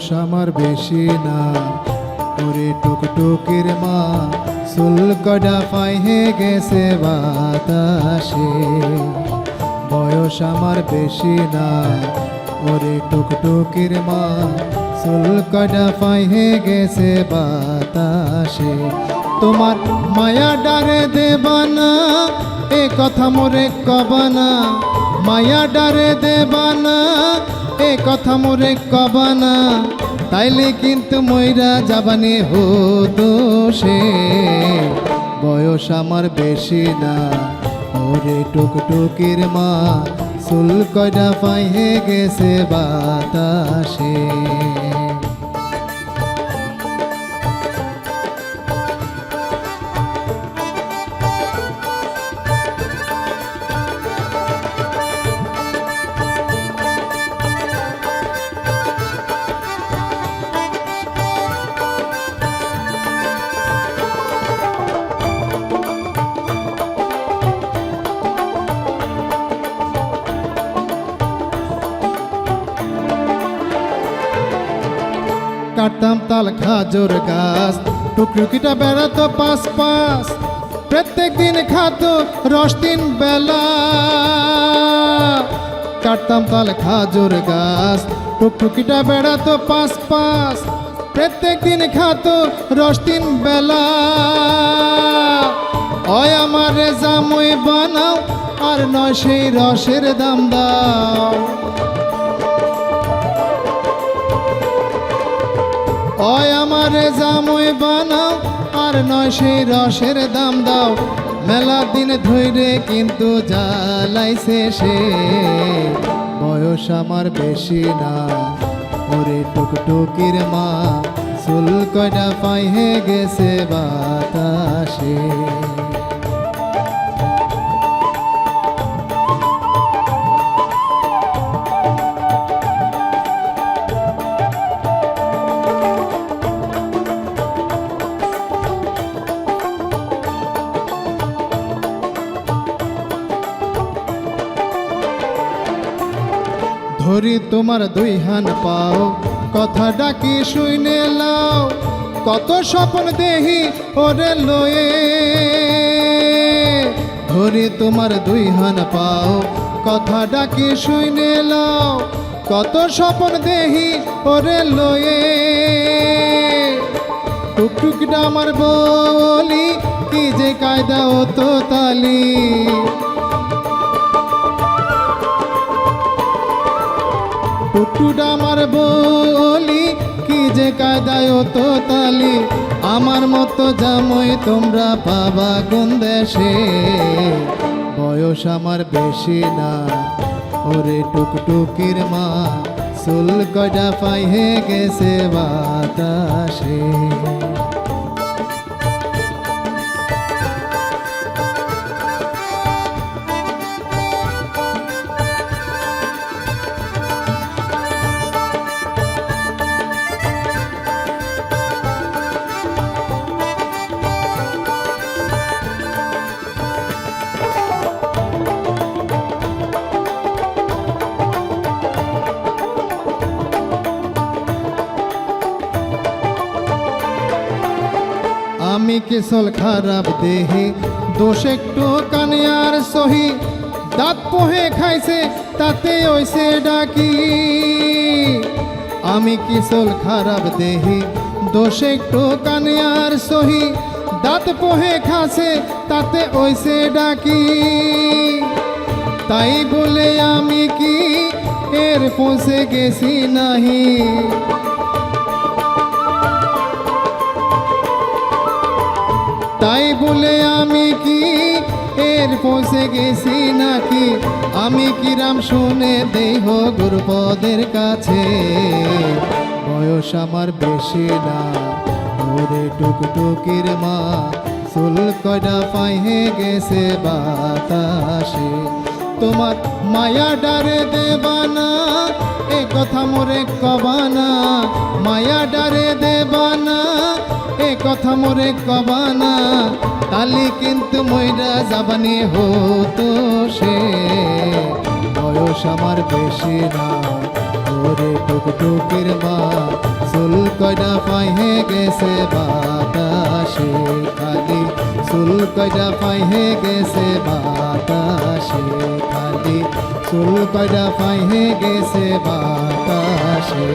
বয়স আমার বেশি না। ওরে টুকটুকির মা, চুল কডা পাইহে গেছে বাতাসে। বয়স আমার বেশি না। ওরে টুকটুকির মা, চুল কডা পাইহে গেছে বাতাসে। তোমার মায়া ডারে দেবানা, এ কথা মোরে কবানা। মায়া ডারে দেবানা এ কথা মোরে কবানা, তাইলে কিন্তু ময়রা যাবানে হতো সে। বয়স আমার বেশি না, ওরে টুকটুকির মা, চুল কয়টা পাইয়ে গেছে বাতাসে। কাটতাম তাল খাজুর গাছ। টুকটুকিটা বেড়াতো পাশ পাশ প্রত্যেক দিন খাতো রস তিন বেলা। কাটতাম তাল খাজুর গাছ। টুকটুকিটা বেড়াতো পাশ পাশ প্রত্যেক দিন খাতো রস তিন বেলা। ওই আমার জামুই বানাও, আর নয় সেই রসের দাম দাও। ওই আমার জামুই বানাও, আর নয় সেই রসের দাম দাও। মেলা দিন ধৈরে কিন্তু জ্বালাইছে সে। বয়স আমার বেশি না, ওরে টুকটুকির মা, চুল কয়টা পাইহে গেছে বাতাসে। ধরি তোমার দুই হান পাও। কথা ডাকি শুইনে লাও, কত স্বপ্ন দেহি ওরে লয়ে। ধরি তোমার দুই হান পাও। কথা ডাকি শুইনে লাও, কত স্বপ্ন দেহি ওরে লয়ে। টুকটুকটা আমার বলি, কি যে কায়দা ও তো তালি। আমার বলি, কি যে কায়দায় তো তালি, আমার মতো জামই তোমরা পাবা কোন দেশে? বয়স আমার বেশি না, ওরে টুকটুকির মা, চুল কয়টা পাইহে গেছে বাতাসে? আমি কিসল খারাপ দেহি, দোষ একটু কানিয়ার সহি। দাঁত পোহে খাইছে, তাতে ওইসে ডাকি। আমি কিসল খারাপ দেহি, দোষ একটু কানিয়ার সহি। দাঁত পোহে খাসে তাতে ওইসে ডাকি। তাই বলে আমি কি এর পৌঁছে গেছি নাহি? তাই বলে আমি কি এর পৌঁছে গেছি নাকি? আমি কিরাম শুনে দেহ গুরুপদের কাছে? বয়স আমার বেশি না ওরে টুকটুকির মা। চুল কয়টা পাইহে গেছে বাতাসে। তোমার মায়া ডারে দেবানা, এ কথা মোরে কবানা। মায়া ডারে দেবানা কথা মোরে কবানা তালি কিন্তু ময়রা যাবানি হতো সে। বয়স আমার বেশি না, ওরে টুকটুকির মা, চুল কয়টা পাইহে গেছে বাতাসে, খালি চুল কয়টা পাইহে গেছে বাতাসে, খালি চুল কয়টা পাইহে গেছে বাতাসে।